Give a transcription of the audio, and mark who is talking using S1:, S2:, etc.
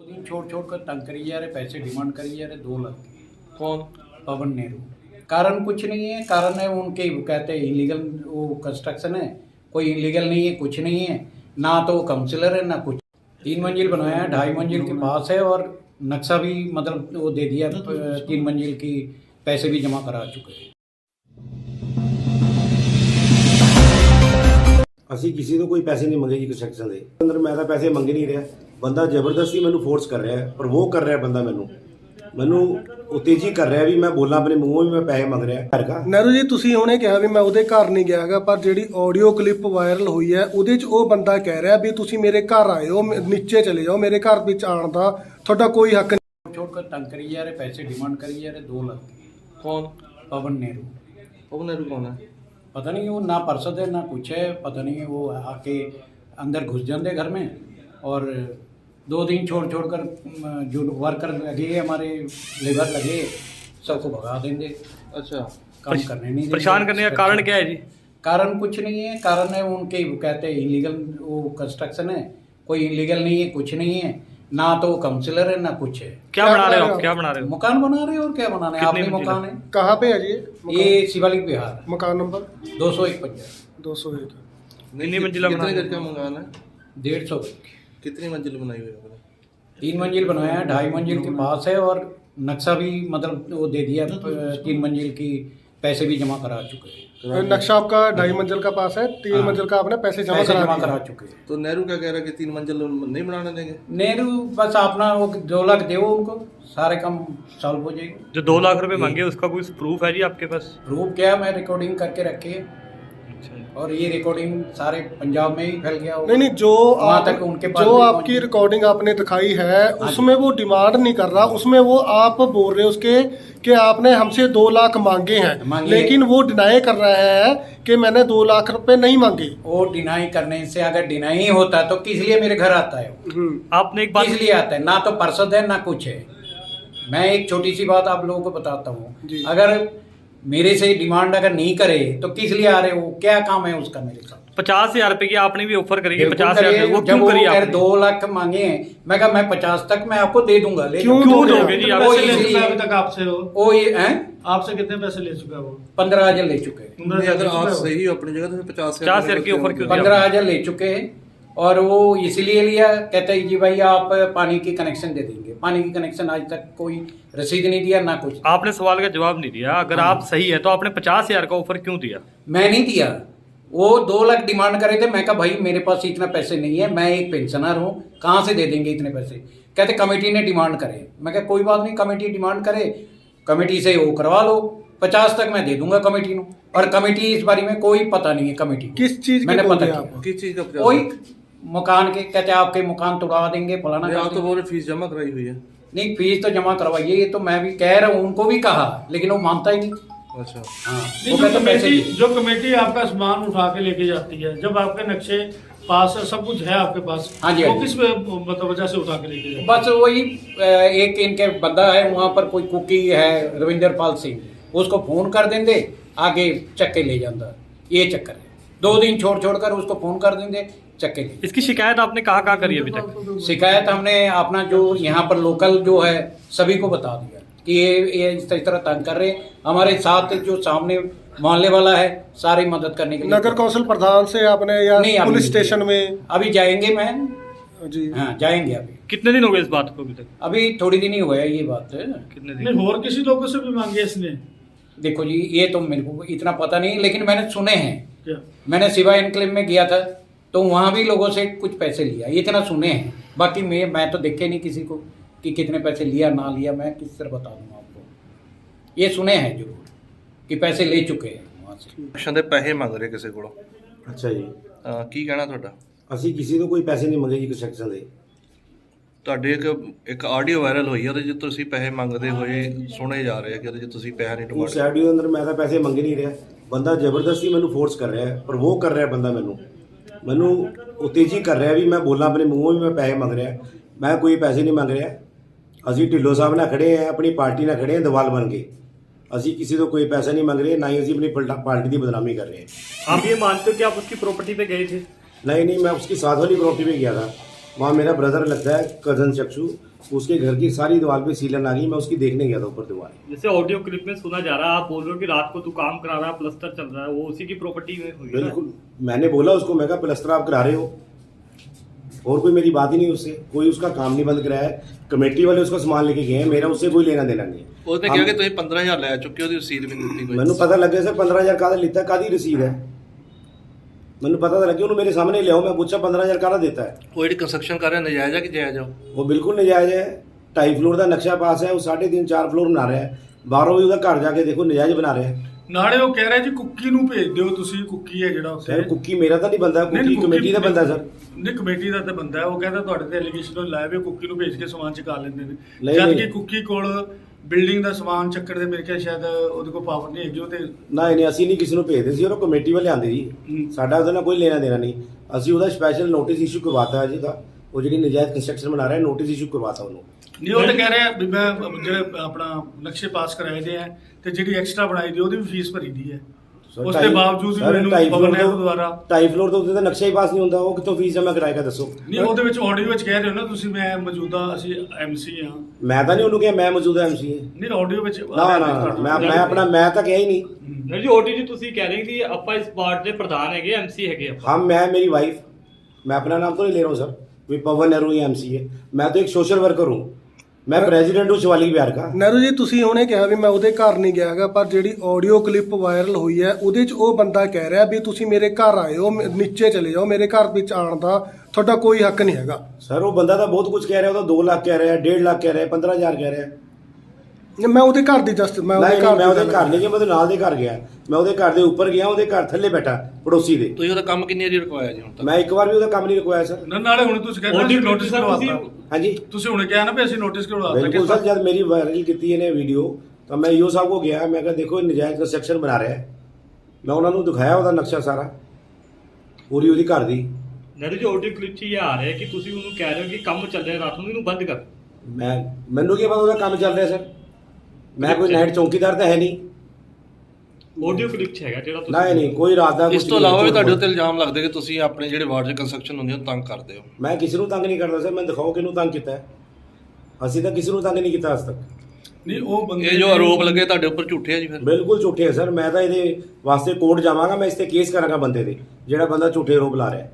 S1: दिन छोड़ छोड़ कर तंग करी जा रहे पैसे डिमांड करी जा रहे दो लाख की।
S2: कौन
S1: पवन नेहरू कारण कुछ नहीं है कारण है उनके वो कहते हैं इलीगल वो कंस्ट्रक्शन है कोई इलीगल नहीं है कुछ नहीं है ना तो वो काउंसिलर है ना कुछ तीन मंजिल बनाया है ढाई मंजिल के पास है और नक्शा भी मतलब वो दे दिया अ, तीन मंजिल की पैसे भी जमा करा चुके हैं
S3: ਅਸੀਂ ਕਿਸੇ ਤੋਂ ਕੋਈ ਪੈਸੇ ਨਹੀਂ ਮੰਗੇ ਜੀ ਕੰਸਟਰਕਸ਼ਨ ਦੇ ਅੰਦਰ ਮੈਂ ਤਾਂ ਪੈਸੇ ਮੰਗ ਨਹੀਂ ਰਿਹਾ ਬੰਦਾ ਜ਼ਬਰਦਸਤੀ ਮੈਨੂੰ ਫੋਰਸ ਕਰ ਰਿਹਾ ਹੈ ਪ੍ਰਵੋਕ ਕਰ ਰਿਹਾ ਬੰਦਾ ਮੈਨੂੰ ਮੈਨੂੰ ਉਤੇਜੀ ਕਰ ਰਿਹਾ ਵੀ ਮੈਂ ਬੋਲਾਂ ਆਪਣੇ ਮੂੰਹੋਂ ਵੀ ਮੈਂ ਪੈਸੇ ਮੰਗ ਰਿਹਾ ਘਰ ਦਾ
S4: ਨਹਿਰੂ ਜੀ ਤੁਸੀਂ ਹੁਣੇ ਕਿਹਾ ਵੀ ਮੈਂ ਉਹਦੇ ਘਰ ਨਹੀਂ ਗਿਆ ਹੈਗਾ ਪਰ ਜਿਹੜੀ ਆਡੀਓ ਕਲਿੱਪ ਵਾਇਰਲ ਹੋਈ ਹੈ ਉਹਦੇ 'ਚ ਉਹ ਬੰਦਾ ਕਹਿ ਰਿਹਾ ਵੀ ਤੁਸੀਂ ਮੇਰੇ ਘਰ ਆਏ ਹੋ ਮ- ਨੀਚੇ ਚਲੇ ਜਾਓ ਮੇਰੇ ਘਰ ਵਿੱਚ ਆਉਣ ਦਾ ਤੁਹਾਡਾ ਕੋਈ ਹੱਕ ਨਹੀਂ
S1: छोड़ कर तंग करी जा रहे पैसे डिमांड करी जा रहे दो लाख की।
S2: कौन
S1: पवन नेहरू
S2: पवन नेहरू कौन है
S1: पता नहीं वो ना पार्षद है ना कुछ है पता नहीं वो आके अंदर घुस जाते घर में और दो दिन छोड़ छोड़ कर जो वर्कर लगे हमारे लेबर लगे सबको भगा देंगे।
S2: अच्छा।
S1: काम करने नहीं
S5: परेशान करने का कारण क्या है जी?
S1: कारण कुछ नहीं है। कारण है उनके वो कहते हैं इलीगल वो कंस्ट्रक्शन है। कोई इलीगल नहीं है कुछ नहीं है। ना तो वो काउंसिलर है ना कुछ है।
S5: क्या बना रहे हो क्या बना रहे हो?
S1: मकान बना रहे हो और क्या बनाना है?
S5: कितनी
S1: आपने मकान है?
S4: कहाँ पे है जी ये
S1: शिवालिक बिहार
S4: मकान नंबर?
S1: दो सौ एक
S4: दो सौ एक।
S5: मंजिला
S2: कितने
S5: रहे
S2: का मकान है?
S1: डेढ़ सौ
S2: कितनी मंजिल बनाई हुई है आपने?
S1: तीन मंजिल बनाया है ढाई मंजिल के पास है और नक्शा भी मतलब वो दे दिया तीन मंजिल की पैसे भी जमा करा चुके हैं।
S4: नक्शा आपका ढाई मंजिल का पास है तीन
S1: हाँ।
S4: मंजिल का आपने पैसे जमा
S1: पैसे
S4: करा
S1: जमा करा चुके हैं।
S2: तो नेहरू क्या कह रहा है कि तीन मंजिल नहीं बनाने देंगे?
S1: नेहरू बस अपना वो दो लाख दो उनको सारे काम सॉल्व हो जाएँगे।
S5: जो दो लाख रुपए मांगे उसका कोई प्रूफ है जी आपके पास?
S1: प्रूफ क्या मैं रिकॉर्डिंग करके रखी है। और ये रिकॉर्डिंग सारे पंजाब में ही फैल गया होगा।
S4: नहीं नहीं जो आप
S1: तक उनके पास
S4: जो आपकी रिकॉर्डिंग आपने दिखाई है
S1: हाँ
S4: उसमें वो डिमांड नहीं कर रहा उसमें वो आप बोल रहे हो उसके कि आपने हमसे दो लाख मांगे हैं।
S1: मांगे।
S4: लेकिन वो डिनाई कर रहा है कि मैंने दो लाख रुपए नहीं मांगे।
S1: वो डिनाई करने से अगर डिनाई होता तो किस लिए मेरे घर आता है?
S4: हम्म,
S5: आपने एक बात
S1: किस लिए आता है? ना तो पार्षद है ना कुछ है। मैं एक छोटी सी बात आप लोगों को बताता हूँ। अगर मेरे से डिमांड अगर नहीं करे तो किस लिए आ रहे हो क्या काम है उसका मेरे साथ
S5: पचास हजार रुपए की आपने भी ऑफर करी है
S1: बिल्कुल
S5: पचास हजार
S1: करिए,
S5: रुपए, वो
S1: जब
S5: क्यों
S1: वो
S5: करी
S1: कह रहे
S5: आपने
S1: दो लाख मांगे हैं मैं कहा मैं पचास तक मैं आपको दे दूंगा लेकिन
S4: क्यों
S5: क्यों
S4: दोगे
S5: दोगे जी आप
S1: वो
S6: पैसे ले
S1: इसलिए-
S6: चुका है अभी तक आपसे वो
S1: वो ये हैं
S6: आपसे कितने पैसे ले चुका है वो
S1: पंद्रह हजार ले चुके हैं
S2: नहीं, अगर आप सही हो अपनी जगह तो फिर पचास
S5: पचास हजार की ऑफर क्यों दी
S1: पंद्रह
S5: आपने?
S1: हजार ले चुके हैं और वो इसीलिए लिया कहते हैं जी भाई आप पानी की कनेक्शन दे देंगे। पानी की कनेक्शन आज तक कोई रसीद नहीं दिया ना कुछ।
S5: आपने सवाल का जवाब नहीं दिया। अगर
S1: हाँ।
S5: आप सही है तो आपने पचास हज़ार का ऑफ़र क्यों दिया?
S1: मैं नहीं दिया। वो दो लाख डिमांड करे थे। मैं कहा भाई मेरे पास इतना पैसे नहीं है। मैं एक पेंशनर हूँ। कहाँ से दे देंगे इतने पैसे? कहते कमेटी ने डिमांड करे। मैं कहा कोई बात नहीं कमेटी डिमांड करे। कमेटी से वो करवा लो। पचास तक मैं दे दूँगा कमेटी को। और कमेटी इस बारे में कोई पता नहीं है कमेटी
S4: किस चीज़
S1: मैंने पता किया।
S2: किस चीज़ का
S1: कोई मकान के कहते आपके मकान तोड़ा देंगे फलाना
S2: नहीं, तो। बोल फ़ीस जमा कराई हुई है।
S1: नहीं फ़ीस तो जमा करवाइए ये तो मैं भी कह रहा हूँ उनको भी कहा लेकिन वो मानता ही नहीं।
S2: अच्छा।
S1: हाँ
S6: नहीं जो कमेटी जो कमेटी आपका सामान उठा के लेके जाती है जब आपके नक्शे पास है सब कुछ है आपके पास
S1: हाँ जी,
S6: वो
S1: हाँ
S6: किस मतलब वजह से उठा के लेके
S1: बस वही एक इनके बंदा है वहाँ पर कोई कुकी है रविंदर पाल सिंह उसको फ़ोन कर देंगे आगे चक्के ले जाता ये चक्कर है। दो दिन छोड़ छोड़ कर उसको फ़ोन कर देंगे चक्के
S5: इसकी शिकायत आपने कहाँ कहाँ करी अभी तक?
S1: शिकायत हमने अपना जो यहाँ पर लोकल जो है सभी को बता दिया कि ये ये इस तरह तंग कर रहे हैं। हमारे साथ जो सामने मोहल्ले वाला है सारी मदद करने के लिए।
S4: नगर कौंसिल प्रधान से आपने या पुलिस स्टेशन में?
S1: अभी जाएँगे मैं
S4: जी।
S1: हाँ जाएँगे अभी।
S5: कितने दिन हो गए इस बात को अभी तक?
S1: अभी थोड़ी दिन ही हुआ है ये बात।
S5: कितने दिन?
S6: नहीं और किसी लोगों से भी मांगे इसने।
S1: देखो जी ये तो मेरे को इतना पता नहीं लेकिन मैंने सुने हैं। मैंने सिवा इनक्लेव में गया था। तो वहाँ भी लोगों से कुछ पैसे लिया ये इतना सुने हैं बाकी मैं मैं तो देखे नहीं किसी को कि कितने पैसे लिया ना लिया मैं किस तरह बता दूंगा आपको ये सुने हैं जरूर कि पैसे ले चुके हैं वहाँ से
S2: ਕੰਸਟਰਕਸ਼ਨ ਦੇ ਪੈਸੇ ਮੰਗ ਰਹੇ ਕਿਸੇ ਕੋਲੋਂ
S3: ਅੱਛਾ ਜੀ
S2: ਅਹ ਕੀ ਕਹਿਣਾ ਤੁਹਾਡਾ
S3: ਅਸੀਂ ਕਿਸੇ ਤੋਂ ਕੋਈ ਪੈਸੇ ਨਹੀਂ ਮੰਗੇ ਜੀ ਕੰਸਟਰਕਸ਼ਨ ਦੇ
S2: ਤੁਹਾਡੇ ਇੱਕ ਇੱਕ ਆਡੀਓ ਵਾਇਰਲ ਹੋਈ ਹੈ ਉਹਦੇ 'ਚ ਤੁਸੀਂ ਪੈਸੇ ਮੰਗਦੇ ਹੋਏ ਸੁਣੇ ਜਾ ਰਹੇ ਆ ਕਿ ਉਹਦੇ 'ਚ ਤੁਸੀਂ ਪੈਸਾ ਨਹੀਂ
S3: ਉਸ
S2: ਡਿਮਾਂਡ
S3: ਆਡੀਓ ਦੇ ਅੰਦਰ ਮੈਂ ਤਾਂ ਪੈਸੇ ਮੰਗ ਨਹੀਂ ਰਿਹਾ ਬੰਦਾ ਜ਼ਬਰਦਸਤੀ ਮੈਨੂੰ ਫੋਰਸ ਕਰ ਰਿਹਾ ਹੈ ਪ੍ਰਵੋਕ ਕਰ ਰਿਹਾ ਬੰਦਾ ਮੈਨੂੰ ਮੈਨੂੰ ਉਤੇਜੀ ਕਰ ਰਿਹਾ ਵੀ ਮੈਂ ਬੋਲਾਂ ਆਪਣੇ ਮੂੰਹੋਂ ਵੀ ਮੈਂ ਪੈਸੇ ਮੰਗ ਰਿਹਾ ਮੈਂ ਕੋਈ ਪੈਸੇ ਨਹੀਂ ਮੰਗ ਰਿਹਾ ਅਸੀਂ ਢਿੱਲੋਂ ਸਾਹਿਬ ਨਾਲ ਖੜੇ ਆ ਆਪਣੀ ਪਾਰਟੀ ਨਾਲ ਖੜੇ ਆ ਦਵਾਲ ਬਣ ਕੇ ਅਸੀਂ ਕਿਸੇ ਤੋਂ ਕੋਈ ਪੈਸਾ ਨਹੀਂ ਮੰਗ ਰਹੇ ਨਾ ਹੀ ਅਸੀਂ ਆਪਣੀ ਪਲਟਾ- ਪਾਰਟੀ ਦੀ ਬਦਨਾਮੀ कर रहे हैं
S5: आप ये मानते हो कि आप उसकी प्रॉपर्टी पे गए थे
S3: नहीं नहीं मैं उसकी साथ वाली प्रॉपर्टी पे गया था वहाँ मेरा ब्रदर लगता है कज़न चक्षु उसके घर की सारी दीवार पे सीलन आ गई मैं उसकी देखने गया था ऊपर दीवार।
S5: जैसे ऑडियो क्लिप में सुना जा रहा है आप बोल रहे हो कि रात को तू काम करा रहा है प्लस्तर चल रहा है वो उसी की प्रॉपर्टी में हुई
S3: बिल्कुल। मैंने बोला उसको मैं कहा प्लस्तर आप करा रहे हो? और कोई मेरी बात ही नहीं उससे। कोई उसका काम नहीं बंद कराया। कमेटी वाले उसका सामान लेके गए हैं मेरा उससे कोई लेना देना नहीं
S2: उसने कि पंद्रह हज़ार लाया चुके हो तो रसीद भी मैंने पता
S3: लग गया सर पंद्रह हज़ार का है? कहा रसीद है? ਮੈਨੂੰ ਪਤਾ ਤਾਂ ਲੱਗਿਆ ਉਹਨੂੰ ਮੇਰੇ ਸਾਹਮਣੇ ਲਿਆਓ ਮੈਂ ਪੁੱਛਿਆ 15000 ਕਾਹਦਾ ਦਿੱਤਾ ਹੈ?
S2: ਉਹ ਜਿਹੜੀ ਕੰਸਟਰਕਸ਼ਨ ਕਰ ਰਿਹਾ ਨਜਾਇਜ਼ ਆ ਕਿ ਜਾਇਜ਼ ਆ ਉਹ?
S3: ਉਹ ਬਿਲਕੁਲ ਨਜਾਇਜ਼ ਹੈ। ਢਾਈ ਫਲੋਰ ਦਾ ਨਕਸ਼ਾ ਪਾਸ ਹੈ ਉਹ 3.5 4 ਫਲੋਰ ਬਣਾ ਰਿਹਾ ਹੈ। ਬਾਹਰੋਂ ਵੀ ਉਹਦਾ ਘਰ ਜਾ ਕੇ ਦੇਖੋ ਨਜਾਇਜ਼ ਬਣਾ ਰਿਹਾ ਹੈ।
S6: ਨਾਲੇ ਉਹ ਕਹਿ ਰਿਹਾ ਜੀ ਕੁੱਕੀ ਨੂੰ ਭੇਜ ਦਿਓ ਤੁਸੀਂ ਕੁੱਕੀ ਹੈ ਜਿਹੜਾ ਉੱਥੇ।
S3: ਸਰ ਕੁੱਕੀ ਮੇਰਾ ਤਾਂ ਨਹੀਂ ਬੰਦਾ
S6: ਨਹੀਂ,
S3: ਕੁੱਕੀ ਕਮੇਟੀ ਦਾ ਬੰਦਾ ਸਰ।
S6: ਨਹੀਂ ਕਮੇਟੀ ਦਾ ਤੇ ਬੰਦਾ ਹੈ। ਉਹ ਕਹਿੰਦਾ ਤੁਹਾਡੇ ਤੇ ਐਲੀਗੇਸ਼ਨ ਲਾਇਆ ਵੀ ਕੁੱਕੀ ਨੂੰ ਭੇਜ ਕੇ ਸਮਾਨ ਚੁਕਾ ਲੈਂਦੇ ਨੇ।
S3: ਨਹੀਂ,
S6: ਜਦ
S3: ਨਹੀਂ।
S6: ਕਿ ਕੁੱਕੀ ਕੋਲ ਬਿਲਡਿੰਗ ਦਾ ਸਮਾਨ ਚੱਕਰ ਦੇ ਮੇਰੇ ਖਿਆਲ ਸ਼ਾਇਦ ਉਹਦੇ ਕੋਲ ਪਾਵਰ ਨਹੀਂ ਹੈਗੀ ਉਹ ਤੇ
S3: ਨਾ ਇਹਨੇ ਅਸੀਂ ਨਹੀਂ ਕਿਸੇ ਨੂੰ ਭੇਜਦੇ ਸੀ ਉਹ ਕਮੇਟੀ ਵਾਲੇ ਆਂਦੇ ਜੀ। ਸਾਡਾ ਉਹਦੇ ਨਾਲ ਕੋਈ ਲੈਣਾ ਦੇਣਾ ਨਹੀਂ। ਅਸੀਂ ਉਹਦਾ ਸਪੈਸ਼ਲ ਨੋਟਿਸ ਇਸ਼ੂ ਕਰਵਾਤਾ ਜੀ ਦਾ। ਉਹ ਜਿਹੜੀ ਨਜਾਇਜ਼ ਕੰਸਟਰਕਸ਼ਨ ਬਣਾ ਰਿਹਾ ਨੋਟਿਸ ਇਸ਼ੂ ਕਰਵਾਤਾ ਉਹਨੂੰ।
S6: ਨਹੀਂ ਉਹ ਤਾਂ ਕਹਿ ਰਿਹਾ ਵੀ ਮੈਂ ਜਿਹੜੇ ਆਪਣਾ ਨਕਸ਼ੇ ਪਾਸ ਕਰਾਏ ਦੇ ਆ ਤੇ ਜਿਹੜੀ ਐਕਸਟਰਾ ਬਣਾਈ ਦੀ ਉਹਦੀ ਵੀ ਫੀਸ ਭਰੀ ਦੀ ਹੈ ਉਸ ਦੇ
S3: ਢਾਈ-
S6: ਬਾਵਜੂਦ ਵੀ
S3: ਸਰ,
S6: ਮੈਨੂੰ
S3: ਢਾਈ
S6: ਪਵਨ
S3: ਫਲੋਰ
S6: ਨਹਿਰੂ
S3: ਤੋਂ-
S6: ਦੁਆਰਾ
S3: ਢਾਈ ਫਲੋਰ ਤੋਂ ਉੱਤੇ ਤਾਂ ਨਕਸ਼ਾ ਹੀ ਪਾਸ ਨਹੀਂ ਹੁੰਦਾ ਉਹ ਕਿੱਥੋਂ ਫੀਸ ਜਮ੍ਹਾਂ ਕਰਾਏਗਾ ਦੱਸੋ
S6: ਨਹੀਂ ਉਹਦੇ ਵਿੱਚ ਆਡੀਓ ਵਿੱਚ ਕਹਿ ਰਹੇ ਹੋ ਨਾ ਤੁਸੀਂ ਮੈਂ ਮੌਜੂਦਾ ਅਸੀਂ ਐਮਸੀ ਆ
S3: ਮੈਂ ਤਾਂ ਨਹੀਂ ਉਹਨੂੰ ਕਿਹਾ ਮੈਂ ਮੌਜੂਦਾ ਐਮਸੀ ਹਾਂ
S6: ਨਹੀਂ ਆਡੀਓ ਵਿੱਚ
S3: ਨਾ ਨਾ ਨਾ, ਮੈਂ ਮੈਂ ਆਪਣਾ ਮੈਂ ਤਾਂ ਕਿਹਾ ਹੀ ਨਹੀਂ
S5: ਨਹੀਂ ਜੀ ਓਟੀਜੀ ਤੁਸੀਂ ਕਹਿ ਰਹੇ ਕਿ ਆਪਾਂ ਇਸ ਪਾਰਟ ਦੇ ਪ੍ਰਧਾਨ ਹੈਗੇ ਐਮਸੀ ਹੈਗੇ ਆਪਾਂ
S3: हम मैं मेरी वाइफ मैं अपना नाम तो नहीं ले रहा हूँ सर वे पवन नेहरू ही एमसी है मैं तो एक सोशल वर्कर हूँ ਮੈਂ ਪ੍ਰੈਜ਼ੀਡੈਂਟ ਨੂੰ ਸ਼ਿਵਾਲੀ ਪਿਆਰ ਕਾ
S4: ਨਹਿਰੂ ਜੀ ਤੁਸੀਂ ਹੁਣੇ ਕਿਹਾ ਵੀ ਮੈਂ ਉਹਦੇ ਘਰ ਨਹੀਂ ਗਿਆ ਹੈਗਾ ਪਰ ਜਿਹੜੀ ਆਡੀਓ ਕਲਿੱਪ ਵਾਇਰਲ ਹੋਈ ਹੈ ਉਹਦੇ 'ਚ ਉਹ ਬੰਦਾ ਕਹਿ ਰਿਹਾ ਵੀ ਤੁਸੀਂ ਮੇਰੇ ਘਰ ਆਏ ਹੋ ਨੀਚੇ ਚਲੇ ਜਾਓ ਮੇਰੇ ਘਰ ਵਿੱਚ ਆਉਣ ਦਾ ਤੁਹਾਡਾ ਕੋਈ ਹੱਕ ਨਹੀਂ ਹੈਗਾ।
S3: ਸਰ ਉਹ ਬੰਦਾ ਤਾਂ ਬਹੁਤ ਕੁਝ ਕਹਿ ਰਿਹਾ ਉਹ ਤਾਂ 2 ਲੱਖ ਕਹਿ ਰਿਹਾ 1.5 ਲੱਖ ਕਹਿ ਰਿਹਾ 15000 ਕਹਿ ਰਿਹਾ।
S4: ਮੈਂ ਉਹਦੇ ਘਰ ਦੀ ਜਸਟ ਮੈਂ ਉਹਦੇ ਘਰ ਮੈਂ
S3: ਉਹਦੇ ਘਰ ਨਹੀਂ ਗਿਆ ਮੈਂ ਉਹਦੇ ਨਾਲ ਦੇ ਘਰ ਗਿਆ। ਮੈਂ ਉਹਦੇ ਘਰ ਦੇ ਉੱਪਰ ਗਿਆ ਉਹਦੇ ਘਰ ਥੱਲੇ ਬੈਠਾ ਪੜੋਸੀ ਦੇ।
S2: ਤੁਸੀਂ ਉਹਦਾ ਕੰਮ ਕਿੰਨੀ ਵਾਰੀ ਰੁਕਵਾਇਆ ਜੀ ਹੁਣ ਤੱਕ?
S3: ਮੈਂ ਇੱਕ ਵਾਰ ਵੀ ਉਹਦਾ ਕੰਮ ਨਹੀਂ ਰੁਕਵਾਇਆ ਸਰ।
S6: ਨਾ ਨਾਲੇ ਹੁਣ ਤੁਸੀਂ ਕਹਿੰਦੇ
S5: ਉਹਦੀ
S6: ਨੋਟਿਸ ਕਰਵਾਤਾ।
S3: ਹਾਂਜੀ।
S6: ਤੁਸੀਂ ਹੁਣ ਕਿਹਾ ਨਾ ਵੀ ਅਸੀਂ ਨੋਟਿਸ ਕਰਵਾਤਾ
S3: ਬਿਲਕੁਲ ਸਰ ਜਦ ਮੇਰੀ ਵਾਇਰਲ ਕੀਤੀ ਇਹਨੇ ਵੀਡੀਓ ਤਾਂ ਮੈਂ ਯੋ ਸਾਹਿਬ ਕੋ ਗਿਆ ਮੈਂ ਕਿਹਾ ਦੇਖੋ ਇਹ ਨਜਾਇਜ਼ ਕੰਸਟਰਕਸ਼ਨ ਬਣਾ ਰਿਹਾ ਮੈਂ ਉਹਨਾਂ ਨੂੰ ਦਿਖਾਇਆ ਉਹਦਾ ਨਕਸ਼ਾ ਸਾਰਾ ਪੂਰੀ ਉਹਦੀ ਘਰ ਦੀ।
S5: ਨਰੂ ਜੀ ਆਡੀਓ ਕਲਿੱਪ 'ਚ ਆ ਰਿਹਾ ਕਿ ਤੁਸੀਂ ਉਹਨੂੰ ਕਹਿ ਰਹੇ ਹੋ ਕਿ ਕੰਮ ਚੱਲ ਰਿਹਾ ਰਾਤ ਨੂੰ ਇਹਨੂੰ ਬੰਦ ਕਰ।
S3: ਮੈਂ ਮੈਨੂੰ ਕੀ ਪਤਾ ਉਹਦਾ ਕੰਮ ਚੱਲ ਰਿਹਾ ਸਰ? ਮੈਂ ਕੋਈ ਨਾਈਟ ਚੌਕੀਦਾਰ ਤਾਂ ਹੈ ਨਹੀਂ।
S5: ਆਡੀਓ ਕਲਿਪ 'ਚ ਹੈਗਾ ਜਿਹੜਾ ਤੁਸੀਂ
S3: ਨਹੀਂ ਨਹੀਂ ਕੋਈ ਰਾਤ ਦਾ
S2: ਇਸ
S3: ਕੁਛ
S2: ਤੋਂ
S3: ਨਹੀਂ,
S2: ਇਲਾਵਾ ਵੀ ਤੁਹਾਡੇ ਉੱਤੇ ਇਲਜ਼ਾਮ ਲੱਗਦੇ ਕਿ ਤੁਸੀਂ ਆਪਣੇ ਜਿਹੜੇ ਵਾਰਡ 'ਚ ਕੰਸਟਰਕਸ਼ਨ ਹੁੰਦੀ ਹੈ ਉਹਨੂੰ ਤੰਗ ਕਰਦੇ ਹੋ।
S3: ਮੈਂ ਕਿਸੇ ਨੂੰ ਤੰਗ ਨਹੀਂ ਕਰਦਾ ਸਰ ਮੈਂ ਦਿਖਾਓ ਕਿਹਨੂੰ ਤੰਗ ਕੀਤਾ ਹੈ। ਅਸੀਂ ਤਾਂ ਕਿਸੇ ਨੂੰ ਤੰਗ ਨਹੀਂ ਕੀਤਾ ਅੱਜ ਤੱਕ।
S6: ਨਹੀਂ ਉਹ ਬੰਦੇ
S2: ਇਹ ਜੋ
S6: ਨੇ-
S2: ਆਰੋਪ ਲੱਗੇ ਤੁਹਾਡੇ ਉੱਪਰ ਝੂਠੇ ਆ ਜੀ ਫਿਰ।
S3: ਬਿਲਕੁਲ ਝੂਠੇ ਹੈ ਸਰ ਮੈਂ ਤਾਂ ਇਹਦੇ ਵਾਸਤੇ ਕੋਰਟ ਜਾਵਾਂਗਾ ਮੈਂ ਇਸ ਤੇ ਕੇਸ ਕਰਾਂਗਾ ਬੰਦੇ ਦੇ ਜਿਹੜਾ ਬੰਦਾ ਝੂਠੇ ਆਰੋਪ ਲਾ ਰਿਹਾ ਹੈ।